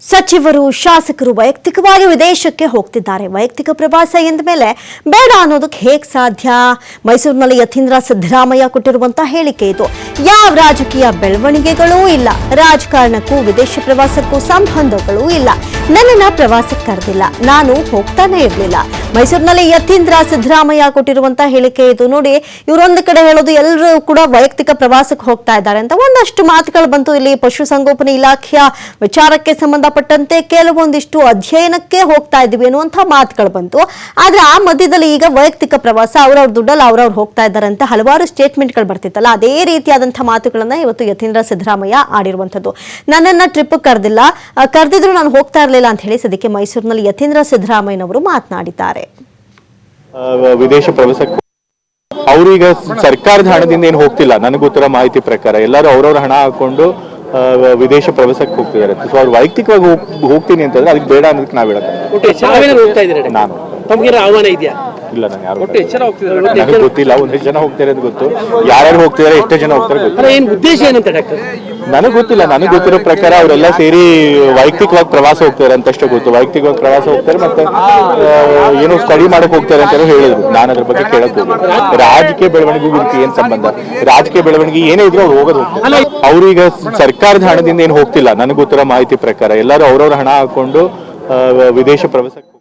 ಸಚಿವರು ಶಾಸಕರು ವೈಯಕ್ತಿಕವಾಗಿ ವಿದೇಶಕ್ಕೆ ಹೋಗ್ತಿದ್ದಾರೆ. ವೈಯಕ್ತಿಕ ಪ್ರವಾಸ ಎಂದ ಮೇಲೆ ಬೇಡ ಅನ್ನೋದಕ್ಕೆ ಹೇಗೆ ಸಾಧ್ಯ? ಮೈಸೂರಿನಲ್ಲಿ ಯತೀಂದ್ರ ಸಿದ್ದರಾಮಯ್ಯ ಕೊಟ್ಟಿರುವಂತಹ ಹೇಳಿಕೆ ಇದು. ಯಾವ ರಾಜಕೀಯ ಬೆಳವಣಿಗೆಗಳೂ ಇಲ್ಲ. ರಾಜಕಾರಣಕ್ಕೂ, ವಿದೇಶ ಪ್ರವಾಸಕ್ಕೂ ಸಂಬಂಧಗಳೂ ಇಲ್ಲ. ನನ್ನನ್ನ ಪ್ರವಾಸಕ್ಕೆ ಕರೆದಿಲ್ಲ. ನಾನು ಹೋಗ್ತಾನೆ ಇರಲಿಲ್ಲ. ಮೈಸೂರಿನಲ್ಲಿ ಯತೀಂದ್ರ ಸಿದ್ದರಾಮಯ್ಯ ಕೊಟ್ಟಿರುವಂತಹ ಹೇಳಿಕೆ ಇದು ನೋಡಿ, ಇವರೊಂದು ಕಡೆ ಹೇಳೋದು ಎಲ್ಲರೂ ಕೂಡ ವೈಯಕ್ತಿಕ ಪ್ರವಾಸಕ್ಕೆ ಹೋಗ್ತಾ ಇದ್ದಾರೆ ಅಂತ. ಒಂದಷ್ಟು ಮಾತುಗಳು ಬಂತು. ಇಲ್ಲಿ ಪಶುಸಂಗೋಪನೆ ಇಲಾಖೆಯ ವಿಚಾರಕ್ಕೆ ಸಂಬಂಧಪಟ್ಟಂತೆ ಕೆಲವೊಂದಿಷ್ಟು ಅಧ್ಯಯನಕ್ಕೆ ಹೋಗ್ತಾ ಇದ್ದೀವಿ ಅನ್ನುವಂತಹ ಮಾತುಗಳು ಬಂತು. ಆದ್ರೆ ಆ ಮಧ್ಯದಲ್ಲಿ ಈಗ ವೈಯಕ್ತಿಕ ಪ್ರವಾಸ, ಅವ್ರವ್ರ ದುಡ್ಡಲ್ಲಿ ಅವ್ರವ್ರು ಹೋಗ್ತಾ ಇದ್ದಾರೆ ಅಂತ ಹಲವಾರು ಸ್ಟೇಟ್ಮೆಂಟ್ಗಳು ಬರ್ತಿತ್ತಲ್ಲ. ಅದೇ ರೀತಿಯಾದಂತಹ ಮಾತುಗಳನ್ನ ಇವತ್ತು ಯತೀಂದ್ರ ಸಿದ್ದರಾಮಯ್ಯ ಆಡಿರುವಂಥದ್ದು. ನನ್ನನ್ನ ಟ್ರಿಪ್ ಕರೆದಿಲ್ಲ. ಕರೆದಿದ್ರು ನಾನು ಹೋಗ್ತಾ ಇರಲಿಲ್ಲ ಅಂತ ಹೇಳಿ ಸದ್ಯಕ್ಕೆ ಮೈಸೂರಿನಲ್ಲಿ ಯತೀಂದ್ರ ಸಿದ್ದರಾಮಯ್ಯನವರು ಮಾತನಾಡಿದ್ದಾರೆ. ಆ, ವಿದೇಶ ಪ್ರವಾಸಕ್ಕೆ ಅವರು ಈಗ ಸರ್ಕಾರದ ಹಣದಿಂದ ಏನು ಹೋಗ್ತಿಲ್ಲ. ನನಗೆ ಗೊತ್ತಿರೋ ಮಾಹಿತಿ ಪ್ರಕಾರ ಎಲ್ಲರೂ ಅವ್ರವ್ರ ಹಣ ಹಾಕೊಂಡು ವಿದೇಶ ಪ್ರವಾಸಕ್ಕೆ ಹೋಗ್ತಿದ್ದಾರೆ. ಸೊ ಅವ್ರು ವೈಯಕ್ತಿಕವಾಗಿ ಹೋಗ್- ಹೋಗ್ತೀನಿ ಅಂತಂದ್ರೆ ಅದಕ್ಕೆ ಬೇಡ ಅನ್ನೋದಕ್ಕೆ ನಾವು ಹೇಳಕ್ಕೆ ಒಟ್ಟು ಹೋಗ್ತಾ ಇದ್ದೀರಾ? ನಾನು. ಇಲ್ಲ ನಾನು ಯಾರು ಒಟ್ಟು ಹೋಗ್ತಿದ್ದಾರೆ. ನನಗೆ ಗೊತ್ತಿಲ್ಲ. ಒಂದೆಷ್ಟು ಜನ ಹೋಗ್ತಾರೆ ಅಂತ ಗೊತ್ತು. ಯಾರ್ಯಾರು ಹೋಗ್ತಿದ್ದಾರೆ ಎಷ್ಟೇ ಜನ ಹೋಗ್ತಾರೆ ಗೊತ್ತಿಲ್ಲ ಅಲ್ಲ ಏನ್ ಉದ್ದೇಶ ಏನಂತ ಡಾಕ್ಟರ್? ನನಗೆ ಗೊತ್ತಿಲ್ಲ ನನಗೆ ಗೊತ್ತಿರೋ ಪ್ರಕಾರ ಅವರೆಲ್ಲ ಸೇರಿ ವೈಯಕ್ತಿಕವಾಗಿ ಪ್ರವಾಸ ಹೋಗ್ತಾರೆ ಅಂತಷ್ಟೇ ಗೊತ್ತು. ವೈಯಕ್ತಿಕವಾಗಿ ಪ್ರವಾಸ ಹೋಗ್ತಾರೆ ಮತ್ತೆ ಏನು ಏನೋ ಸ್ಟಡಿ ಮಾಡಕ್ ಹೋಗ್ತಾರೆ ಅಂತ ಹೇಳಿದ್ರು. ನಾನು ಅದ್ರ ಬಗ್ಗೆ ಕೇಳಕ್ ಹೋಗಿ ರಾಜಕೀಯ ಬೆಳವಣಿಗೆ ಇದಕ್ಕೆ ಏನ್ ಸಂಬಂಧ? ರಾಜಕೀಯ ಬೆಳವಣಿಗೆ ಏನೇ ಇದ್ರು ಅವ್ರು ಹೋಗೋದು ಅವ್ರೀಗ ಅವ್ರು ಈಗ ಸರ್ಕಾರದ ಹಣದಿಂದ ಏನು ಹೋಗ್ತಿಲ್ಲ. ನನಗೆ ಗೊತ್ತಿರೋ ಮಾಹಿತಿ ಪ್ರಕಾರ ಎಲ್ಲರೂ ಅವ್ರವ್ರ ಹಣ ಹಾಕೊಂಡು ವಿದೇಶ ಪ್ರವಾಸಕ್ಕೆ